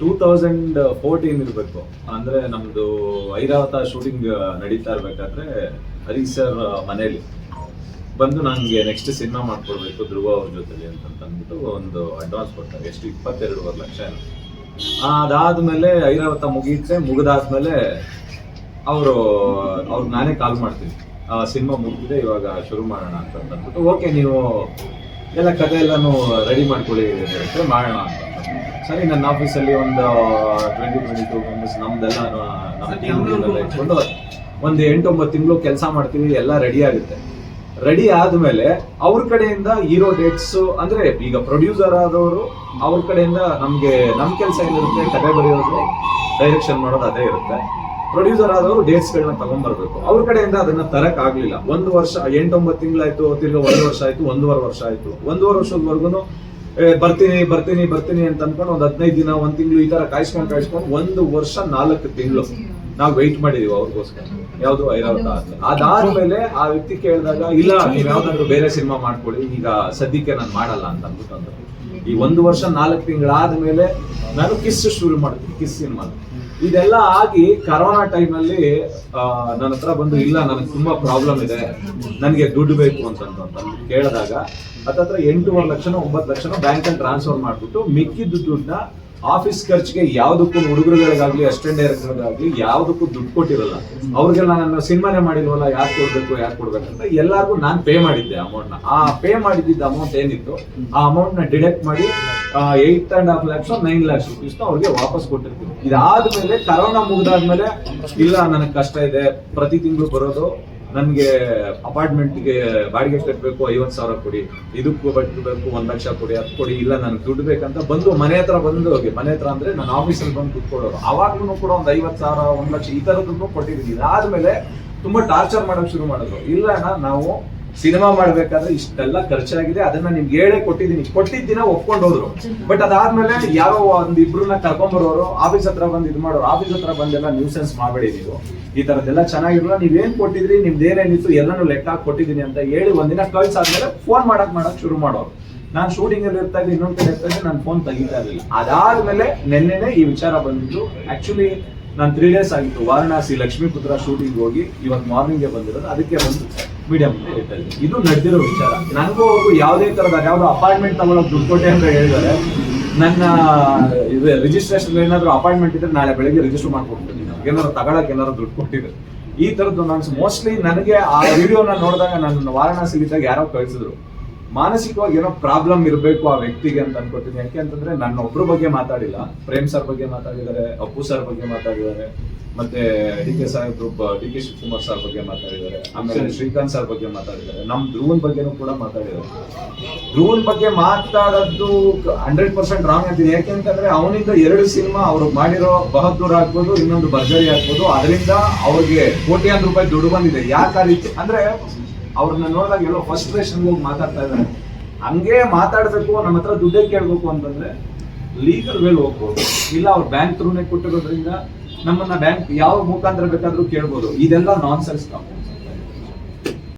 Two thousand fourteen ಇರಬೇಕು. ಅಂದ್ರೆ ನಮ್ಮದು ಐರಾವತ ಶೂಟಿಂಗ್ ನಡೀತಾ ಇರಬೇಕಾದ್ರೆ ಹರೀಶ್ ಸರ್ ಮನೇಲಿ. ಬಂದು ನನಗೆ ನೆಕ್ಸ್ಟ್ ಸಿನಿಮಾ ಮಾಡಿಕೊಡ್ಬೇಕು ಧ್ರುವ ಅವ್ರ ಜೊತೆಲಿ ಅಂತ ಅಂದ್ಬಿಟ್ಟು ಒಂದು ಅಡ್ವಾನ್ಸ್ ಕೊಡ್ತಾರೆ. ಎಷ್ಟು? ಇಪ್ಪತ್ತೆರಡುವರೆ ಲಕ್ಷ ಅದಾದ್ಮೇಲೆ ಐರಾವತ ಮುಗಿಯುತ್ತೆ. ಮುಗಿದಾದ್ಮೇಲೆ ಅವರು ಅವ್ರಿಗೆ ನಾನೇ ಕಾಲ್ ಮಾಡ್ತೀನಿ. ಸಿನಿಮಾ ಮುಗಿದಿದೆ, ಇವಾಗ ಶುರು ಮಾಡೋಣ ಅಂತಂದ್ಬಿಟ್ಟು ಓಕೆ, ನೀವು ಎಲ್ಲ ಕತೆ ಎಲ್ಲನೂ ರೆಡಿ ಮಾಡ್ಕೊಳ್ಳಿ ಮಾಡೋಣ ಅಂತ. ಸರಿ ನನ್ನ ಆಫೀಸಲ್ಲಿ ಒಂದು ಟ್ವೆಂಟಿ ಟ್ವೆಂಟಿ ಟೂ ಮೆಂಬರ್ಸ್ ನಮ್ದೆಲ್ಲ ನಮ್ಮ ಇಟ್ಕೊಂಡು ಒಂದು ಎಂಟೊಂಬತ್ತು ತಿಂಗಳು ಕೆಲಸ ಮಾಡ್ತೀವಿ ಎಲ್ಲ ರೆಡಿ ಆಗುತ್ತೆ. ರೆಡಿ ಆದ್ಮೇಲೆ ಅವ್ರ ಕಡೆಯಿಂದ ಹೀರೋ ಡೇಟ್ಸ್ ಅಂದ್ರೆ ಈಗ ಪ್ರೊಡ್ಯೂಸರ್ ಆದವರು ಅವ್ರ ಕಡೆಯಿಂದ ನಮ್ಗೆ ನಮ್ ಕೆಲಸ ಏನಿರುತ್ತೆ ಕತೆ ಬರೆಯೋದು ಡೈರೆಕ್ಷನ್ ಮಾಡೋದು ಅದೇ ಇರುತ್ತೆ. ಪ್ರೊಡ್ಯೂಸರ್ ಆದವರು ಡೇಟ್ಸ್ ಗಳನ್ನ ತಗೊಂಡ್ಬರ್ಬೇಕು ಅವ್ರ ಕಡೆಯಿಂದ ಅದನ್ನ ತರಕ್ ಆಗ್ಲಿಲ್ಲ. ಒಂದು ವರ್ಷ ಎಂಟೊಂಬತ್ತು ತಿಂಗಳಾಯ್ತು ತಿರ್ಗಿ ಒಂದು ವರ್ಷ ಆಯ್ತು ಒಂದೂವರೆ ವರ್ಷ ಆಯ್ತು. ಒಂದೂವರೆ ವರ್ಷದವರೆಗೂ ಬರ್ತೀನಿ ಬರ್ತೀನಿ ಬರ್ತೀನಿ ಅಂತ ಅನ್ಕೊಂಡು ಒಂದ್ ಹದಿನೈದು ದಿನ, ಒಂದ್ ತಿಂಗಳು ಈ ತರ ಕಾಯಿಸ್ಕೊಂಡು ಕಾಯಿಸ್ಕೊಂಡು ಒಂದು ವರ್ಷ ನಾಲ್ಕು ತಿಂಗಳು ನಾವು ವೆಯ್ಟ್ ಮಾಡಿದೀವಿ ಅವ್ರಿಗೋಸ್ಕರ. ಯಾವ್ದು ಐರಾವತ ಅದಾದ ಮೇಲೆ ಆ ವ್ಯಕ್ತಿ ಕೇಳಿದಾಗ, ಇಲ್ಲ, ನೀವು ಯಾವ್ದಾದ್ರು ಬೇರೆ ಸಿನಿಮಾ ಮಾಡ್ಕೊಳ್ಳಿ, ಈಗ ಸದ್ಯಕ್ಕೆ ನಾನು ಮಾಡಲ್ಲ ಅಂತ ಅಂದ್ಬಿಟ್ಟು ಅಂತ ಈ ಒಂದು ವರ್ಷ ನಾಲ್ಕು ತಿಂಗಳಾದ್ಮೇಲೆ ನಾನು ಕಿಸ್ ಶುರು ಮಾಡ್ತೀನಿ, ಕಿಸ್ ಸಿನಿಮಾ ಇದೆಲ್ಲ ಆಗಿ ಕರೋನಾ ಟೈಮಲ್ಲಿ ನನ್ನ ಹತ್ರ ಬಂದು, ಇಲ್ಲ, ನನಗೆ ತುಂಬಾ ಪ್ರಾಬ್ಲಮ್ ಇದೆ, ನನಗೆ ದುಡ್ಡು ಬೇಕು ಅಂತಂತ ಕೇಳಿದಾಗ ಹತ್ತತ್ರ ಎಂಟೂವರೆ ಲಕ್ಷನೋ, ಒಂಬತ್ತು ಲಕ್ಷನೋ ಬ್ಯಾಂಕ್ ಅಲ್ಲಿ ಟ್ರಾನ್ಸ್ಫರ್ ಮಾಡ್ಬಿಟ್ಟು ಮಿಕ್ಕಿದ ದುಡ್ಡನ್ನ ಆಫೀಸ್ ಖರ್ಚಿಗೆ ಯಾವ್ದಕ್ಕೂ ಹುಡುಗರುಗಳಿಗಾಗ್ಲಿ, ಅಸಿಸ್ಟೆಂಟ್ ಡೈರೆಕ್ಟರ್ಗಾಗ್ಲಿ ಯಾವ್ದಕ್ಕೂ ದುಡ್ಡು ಕೊಟ್ಟಿರಲ್ಲ. ಅವ್ರಿಗೆಲ್ಲ ನಾನು ಸಿನಿಮಾನೇ ಮಾಡಿಲ್ವಲ್ಲ, ಯಾಕೆ ಕೊಡ್ಬೇಕು, ಯಾಕೆ ಕೊಡ್ಬೇಕಂತ ಎಲ್ಲಾರ್ಗು ನಾನು ಪೇ ಮಾಡಿದ್ದೆ ಅಮೌಂಟ್ನ. ಆ ಪೇ ಮಾಡಿದ್ದ ಅಮೌಂಟ್ ಏನಿತ್ತು, ಆ ಅಮೌಂಟ್ನ ಡಿಡಕ್ಟ್ ಮಾಡಿ eight and half lakhs nine lakhs rupees ಅವ್ರಿಗೆ ವಾಪಸ್ ಕೊಟ್ಟಿರ್ತೀವಿ. ಇದಾದ್ಮೇಲೆ ಕರೋನಾ ಮುಗಿದಾದ್ಮೇಲೆ, ಇಲ್ಲ, ನನಗೆ ಕಷ್ಟ ಇದೆ, ಪ್ರತಿ ತಿಂಗಳು ಬರೋದು, ನನಗೆ ಅಪಾರ್ಟ್ಮೆಂಟ್ಗೆ ಬಾಡಿಗೆ ಕಟ್ಟಬೇಕು ಐವತ್ತು ಸಾವಿರ ಕೊಡಿ, ಇದಕ್ಕೂ ಕಟ್ಟಬೇಕು ಒಂದು ಲಕ್ಷ ಕೊಡಿ ಅದು ಕೊಡಿ, ಇಲ್ಲ, ನನಗೆ ದುಡ್ಡು ಬೇಕಂತ ಬಂದು ಮನೆ ಹತ್ರ ಬಂದು ಹೋಗಿ, ಮನೆ ಹತ್ರ ಅಂದ್ರೆ ನಾನು ಆಫೀಸಲ್ಲಿ ಬಂದು ಕುತ್ಕೊಳ್ಳೋರು ಆವಾಗ್ಲೂ ಕೂಡ ಒಂದು ಐವತ್ತು ಸಾವಿರ, ಒಂದು ಲಕ್ಷ ಈ ತರದನ್ನು ಕೊಟ್ಟಿದ್ದೀನಿ ಇದಾದ್ಮೇಲೆ ತುಂಬಾ ಟಾರ್ಚರ್ ಮಾಡಕ್ ಶುರು ಮಾಡಿದ್ರು. ಇಲ್ಲ ನಾವು ಸಿನಿಮಾ ಮಾಡ್ಬೇಕಾದ್ರೆ ಇಷ್ಟೆಲ್ಲ ಖರ್ಚಾಗಿದೆ, ಅದನ್ನ ನಿಮ್ಗೆ ಹೇಳೇ ಕೊಟ್ಟಿದ್ದೀನಿ. ಕೊಟ್ಟಿದ್ದ ದಿನ ಒಪ್ಕೊಂಡು ಹೋದ್ರು. ಬಟ್ ಅದಾದ್ಮೇಲೆ ಯಾರೋ ಒಂದ್ ಇಬ್ರನ್ನ ಕರ್ಕೊಂಬರೋರು ಆಫೀಸ್ ಹತ್ರ ಬಂದು ಇದು ಮಾಡೋರು ಆಫೀಸ್ ಹತ್ರ ಬಂದೆಲ್ಲ ನ್ಯೂಸೆನ್ಸ್ ಮಾಡಬೇಡಿ ನೀವು. ಈ ತರದ್ದೆಲ್ಲ ಚೆನ್ನಾಗಿರಲ್ಲ ಏನ್ ಕೊಟ್ಟಿದ್ರಿ, ನಿಮ್ದು ಏನೇನಿತ್ತು, ಎಲ್ಲಾನು ಲೆಕ್ಕ ಹಾಕಿ ಕೊಟ್ಟಿದ್ದೀನಿ ಅಂತ ಹೇಳಿ ಒಂದಿನ ಕಳ್ಸಾದ್ಮೇಲೆ ಫೋನ್ ಮಾಡಕ್ ಮಾಡಕ್ ಶುರು ಮಾಡೋರು. ನಾನು ಶೂಟಿಂಗ್ ಅಲ್ಲಿ ಇರ್ತಾ ಇದ್ದೆ ಇನ್ನೊಂದ್ ಕಡೆ ಇರ್ತಾ ಇದ್ದೆ ನಾನು ಫೋನ್ ತೆಗಿತಾ ಇರಲಿಲ್ಲ. ಅದಾದ್ಮೇಲೆ ನಿನ್ನೆನೆ ಈ ವಿಚಾರ ಬಂದಿದ್ದು ಆಕ್ಚುಲಿ ನಾನು ತ್ರೀ ಡೇಸ್ ಆಗಿತ್ತು ವಾರಣಾಸಿ ಲಕ್ಷ್ಮೀಪುತ್ರ ಶೂಟಿಂಗ್ ಹೋಗಿ ಇವತ್ತು ಮಾರ್ನಿಂಗ್ ಬಂದಿರೋದು, ಅದಕ್ಕೆ ಬಂದು ಮೀಡಿಯಂ ಇದು ನಡೆದಿರೋ ವಿಚಾರ. ನನಗೂ ಅವರು ಯಾವುದೇ ಥರದ ಯಾವುದೋ ಅಪಾಯಿಂಟ್ಮೆಂಟ್ ತಗೊಳ್ಳೋಕೆ ದುಡ್ಡು ಕೊಟ್ಟೆ ಅಂತ ಹೇಳಿದ್ದಾರೆ. ನನ್ನ, ಇದು ರಿಜಿಸ್ಟ್ರೇಷನ್ ಏನಾದರೂ ಅಪಾಯಿಂಟ್ಮೆಂಟ್ ಇದ್ರೆ ನಾಳೆ ಬೆಳಗ್ಗೆ ರಿಜಿಸ್ಟರ್ ಮಾಡ್ಕೊಡ್ತೀನಿ. ಏನಾದ್ರು ತಗೊಳಕ್ಕೆ ಏನಾದ್ರು ದುಡ್ಡು ಕೊಟ್ಟಿದ್ರು. ಈ ಥರದ್ದು ನಾನು ಮೋಸ್ಟ್ಲಿ ನನಗೆ ಆ ವಿಡಿಯೋನ ನೋಡಿದಾಗ ನನ್ನ ವಾರಣಾಸಿ ಇದ್ದಾಗ ಯಾರೋ ಕಳಿಸಿದ್ರು. ಮಾನಸಿಕವಾಗಿ ಏನೋ ಪ್ರಾಬ್ಲಮ್ ಇರಬೇಕು ಆ ವ್ಯಕ್ತಿಗೆ ಅಂತ ಅನ್ಕೋತೀನಿ. ಯಾಕೆ ಅಂತಂದ್ರೆ ನನ್ನ ಒಬ್ರ ಬಗ್ಗೆ ಮಾತಾಡಿಲ್ಲ. ಪ್ರೇಮ್ ಸರ್ ಬಗ್ಗೆ ಮಾತಾಡಿದ್ದಾರೆ ಅಪ್ಪು ಸರ್ ಬಗ್ಗೆ ಮಾತಾಡಿದ್ದಾರೆ ಮತ್ತೆ ಡಿ ಕೆ ಸಾಹೇಬ್ರು ಡಿ ಕೆ ಶಿವಕುಮಾರ್ ಸರ್ ಬಗ್ಗೆ ಮಾತಾಡಿದ್ದಾರೆ ಆಮೇಲೆ ಶ್ರೀಕಾಂತ್ ಸರ್ ಬಗ್ಗೆ ಮಾತಾಡಿದ್ದಾರೆ. ನಮ್ ಧ್ರುವನ್ ಬಗ್ಗೆನೂ ಕೂಡ ಮಾತಾಡಿದ್ದಾರೆ. ಧ್ರುವನ್ ಬಗ್ಗೆ ಮಾತಾಡೋದು ಹಂಡ್ರೆಡ್ ಪರ್ಸೆಂಟ್ ರಾಂಗ್ ಯಾಕೆ ಯಾಕೆಂತಂದ್ರೆ ಅವನಿಂದ ಎರಡು ಸಿನಿಮಾ ಅವ್ರು ಮಾಡಿರೋ ಬಹದ್ದೂರ್ ಆಗ್ಬೋದು ಇನ್ನೊಂದು ಭರ್ಜರಿ ಆಗ್ಬೋದು. ಅದರಿಂದ ಅವ್ರಿಗೆ ಕೋಟ್ಯಾಂತರ ರೂಪಾಯಿ ದುಡ್ಡು ಬಂದಿದೆ. ಯಾಕೆ ಆ ರೀತಿ ಅಂದ್ರೆ ಅವ್ರನ್ನ ನೋಡಿದಾಗ ಎಲ್ಲೋ ಫಸ್ಟ್ರೇಷನ್ ಹೋಗಿ ಮಾತಾಡ್ತಾ ಇದ್ದಾರೆ. ಹಂಗೆ ಮಾತಾಡಬೇಕು, ನಮ್ಮ ಹತ್ರ ದುಡ್ಡೇ ಕೇಳ್ಬೇಕು ಅಂತಂದ್ರೆ ಲೀಗಲ್ ವೇಲ್ ಹೋಗ್ಬೋದು. ಇಲ್ಲ ಅವ್ರು ಬ್ಯಾಂಕ್ ಥ್ರೂನೇ ಕೊಟ್ಟಿರೋದ್ರಿಂದ ನಮ್ಮನ್ನ ಬ್ಯಾಂಕ್ ಯಾವ ಮುಖಾಂತರ ಬೇಕಾದ್ರೂ ಕೇಳ್ಬೋದು. ಇದೆಲ್ಲ ನಾನ್ ಸೆನ್ಸ್